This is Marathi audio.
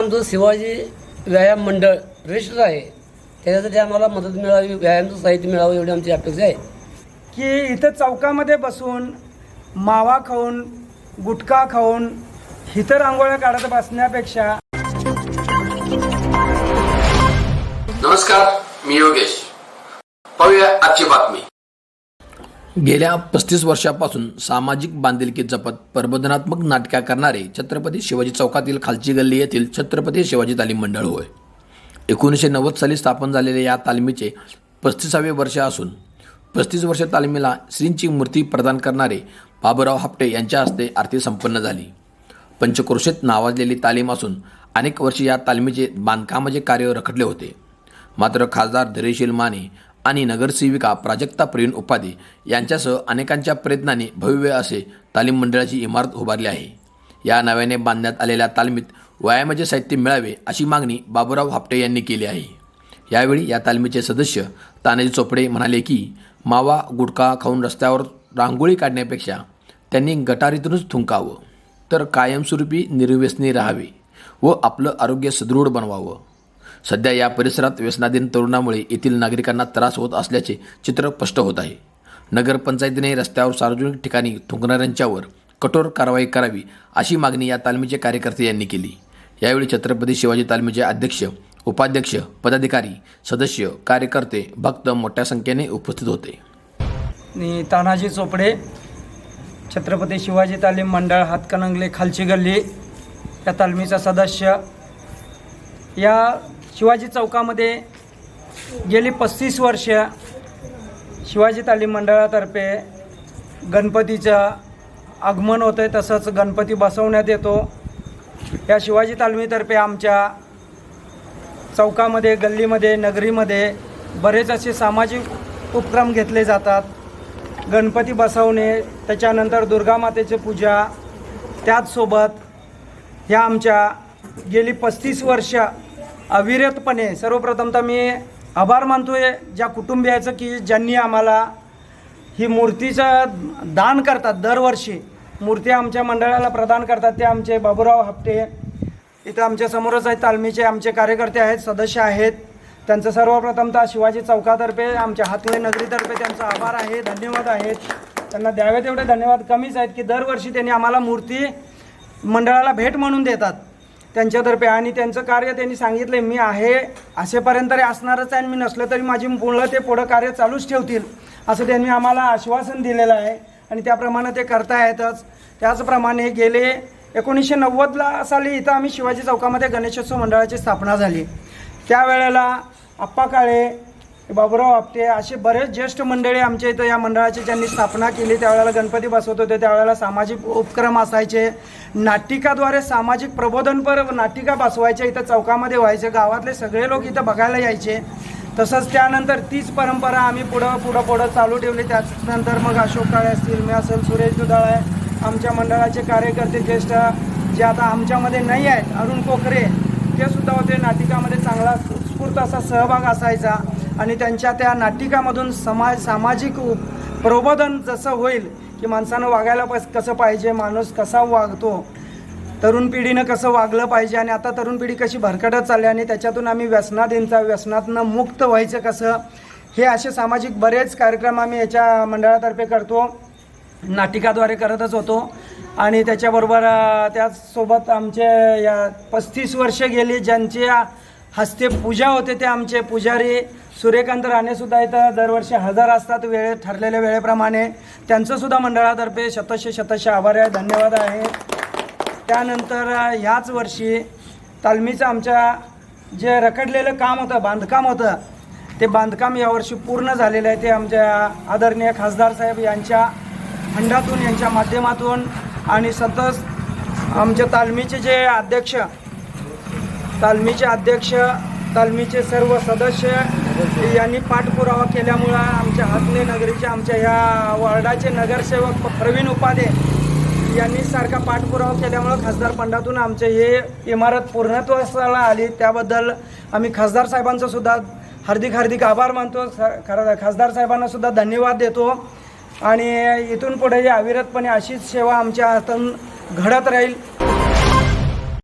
आमचं शिवाजी व्यायाम मंडळ रजिस्टर आहे. त्याच्यासाठी आम्हाला मदत मिळावी व्यायामचं साहित्य मिळावं एवढी आमची अपेक्षा आहे. की इथं चौकामध्ये बसून मावा खाऊन गुटखा खाऊन इथं रांगोळ्या काढत बसण्यापेक्षा नमस्कार मी योगेश. पाहूया आजची बातमी. गेल्या पस्तीस वर्षापासून सामाजिक बांधिलकी जपत प्रबोधनात्मक नाटका करणारे छत्रपती शिवाजी चौकातील खालची गल्ली येथील छत्रपती शिवाजी तालीम मंडळ होय. एकोणीसशे नव्वद साली स्थापन झालेले या तालमीचे पस्तीसावे वर्ष असून पस्तीस वर्ष तालमीला श्रींची मूर्ती प्रदान करणारे बाबूराव हापटे यांच्या हस्ते आरती संपन्न झाली. पंचक्रोशेत नावाजलेली तालीम असून अनेक वर्षे या तालमीचे बांधकामाचे कार्य रखडले होते. मात्र खासदार धैर्यशील माने आणि नगरसेविका प्राजक्ता प्रवीण उपाधी यांच्यासह अनेकांच्या प्रयत्नांनी भव्य असे तालीम मंडळाची इमारत उभारली आहे. या नव्याने बांधण्यात आलेल्या तालमीत व्यायामाचे साहित्य मिळावे अशी मागणी बाबूराव हापटे यांनी केली आहे. यावेळी या तालमीचे सदस्य तानाजी चोपडे म्हणाले की मावा गुटखा खाऊन रस्त्यावर रांगोळी काढण्यापेक्षा त्यांनी गटारीतूनच थुंकावं. तर कायमस्वरूपी निर्व्यसनी राहावे व आपलं आरोग्य सुदृढ बनवावं. सध्या या परिसरात व्यसनाधीन तरुणामुळे येथील नागरिकांना त्रास होत असल्याचे चित्र स्पष्ट होत आहे. नगरपंचायतीने रस्त्यावर सार्वजनिक ठिकाणी थुंकणाऱ्यांच्यावर कठोर कारवाई करावी अशी मागणी या तालमीचे कार्यकर्ते यांनी केली. यावेळी छत्रपती शिवाजी तालमीचे अध्यक्ष उपाध्यक्ष पदाधिकारी सदस्य कार्यकर्ते भक्त मोठ्या संख्येने उपस्थित होते. आणि तानाजी चोपडे छत्रपती शिवाजी तालीम मंडळ हातकणंगले खालची गल्ली या तालमीचा सदस्य. या शिवाजी चौकामध्ये गेली पस्तीस वर्ष शिवाजी तालीम मंडळातर्फे गणपतीचं आगमन होतं आहे तसंच गणपती बसवण्यात येतो. या शिवाजी तालमीतर्फे आमच्या चौकामध्ये गल्लीमध्ये नगरीमध्ये बरेच असे सामाजिक उपक्रम घेतले जातात. गणपती बसवणे त्याच्यानंतर दुर्गामातेची पूजा त्याचसोबत ह्या आमच्या गेली पस्तीस वर्ष अविरतपणे सर्वप्रथमतः मी आभार मानतोय ज्या कुटुंबियाचं की ज्यांनी आम्हाला ही मूर्तीचं दान करतात दरवर्षी. मूर्ती आमच्या मंडळाला प्रदान करतात ते आमचे बाबूराव हप्ते इथं आमच्या समोरच आहेत तालमीचे आमचे कार्यकर्ते आहेत सदस्य आहेत. त्यांचं सर्वप्रथमतः शिवाजी चौकातर्फे आमच्या हातले नगरीतर्फे त्यांचा आभार आहे धन्यवाद आहेत. त्यांना द्यावे तेवढे धन्यवाद कमीच आहेत की दरवर्षी त्यांनी आम्हाला मूर्ती मंडळाला भेट म्हणून देतात. त्यांच्यातर्फे. आणि त्यांचं कार्य त्यांनी सांगितले मी आहे असेपर्यंत तरी असणारच आहे आणि मी नसलं तरी माझी मुलं ते पुढं कार्य चालूच ठेवतील. असं त्यांनी आम्हाला आश्वासन दिलेलं आहे. आणि त्याप्रमाणे ते करतायतच. त्याचप्रमाणे गेले एकोणीसशे नव्वदला साली इथं आम्ही शिवाजी चौकामध्ये गणेशोत्सव मंडळाची स्थापना झाली. त्यावेळेला आप्पा काळे बाबूराव आपटे असे बरेच ज्येष्ठ मंडळी आमच्या इथं या मंडळाची ज्यांनी स्थापना केली त्यावेळेला गणपती बसवत होते त्यावेळेला सामाजिक उपक्रम असायचे. नाटिकाद्वारे सामाजिक प्रबोधनपर नाटिका बसवायच्या इथं चौकामध्ये व्हायचे गावातले सगळे लोक इथं बघायला यायचे. तसंच त्यानंतर तीच परंपरा आम्ही पुढं पुढं पुढं चालू ठेवली. त्यानंतर मग अशोक काळे असतील मी असेल सुरेश दुधाळ आहे आमच्या मंडळाचे कार्यकर्ते ज्येष्ठ जे आता आमच्यामध्ये नाही आहेत अरुण कोकरे ते सुद्धा होते. नाटिकामध्ये चांगला उत्स्फूर्त असा सहभाग असायचा. आणि त्यांच्या त्या नाटिकामधून समाज सामाजिक उ- प्रबोधन जसं होईल की माणसानं वागायला पस कसं पाहिजे माणूस कसा वागतो तरुण पिढीनं कसं वागलं पाहिजे आणि आता तरुण पिढी कशी भरकटत चालली आणि त्याच्यातून आम्ही व्यसनाधीनचा व्यसनातनं मुक्त व्हायचं कसं हे असे सामाजिक बरेच कार्यक्रम आम्ही याच्या मंडळातर्फे करतो नाटिकाद्वारे करतच होतो आणि त्याच्याबरोबर त्याचसोबत आमचे या पस्तीस वर्षे गेली ज्यांच्या हस्ते पूजा होते ते आमचे पुजारी. सूर्यकांत राणेसुद्धा इथं दरवर्षी हजर असतात वेळे ठरलेल्या वेळेप्रमाणे. त्यांचंसुद्धा मंडळातर्फे शतशे शतशे आभार आहे धन्यवाद आहे. त्यानंतर ह्याच वर्षी तालमीचं आमच्या जे रखडलेलं काम होतं बांधकाम होतं ते बांधकाम यावर्षी पूर्ण झालेलं आहे. ते आमच्या आदरणीय खासदार साहेब यांच्या फंडातून यांच्या माध्यमातून आणि सतत आमच्या तालमीचे जे अध्यक्ष तालमीचे अध्यक्ष तालमीचे सर्व सदस्य यांनी पाठपुरावा केल्यामुळं आमच्या हातने नगरीचे आमच्या ह्या वॉर्डाचे नगरसेवक प्रवीण उपाधे यांनी सारखा पाठपुरावा केल्यामुळं खासदार पंडातून आमचे हे इमारत पूर्णत्वाला आली. त्याबद्दल आम्ही खासदार साहेबांचं सुद्धा हार्दिक हार्दिक आभार मानतो. स- खरं खासदार साहेबांना सुद्धा धन्यवाद देतो. आणि इथून पुढे अविरतपणे अशीच सेवा आमच्या हातून घडत राहील.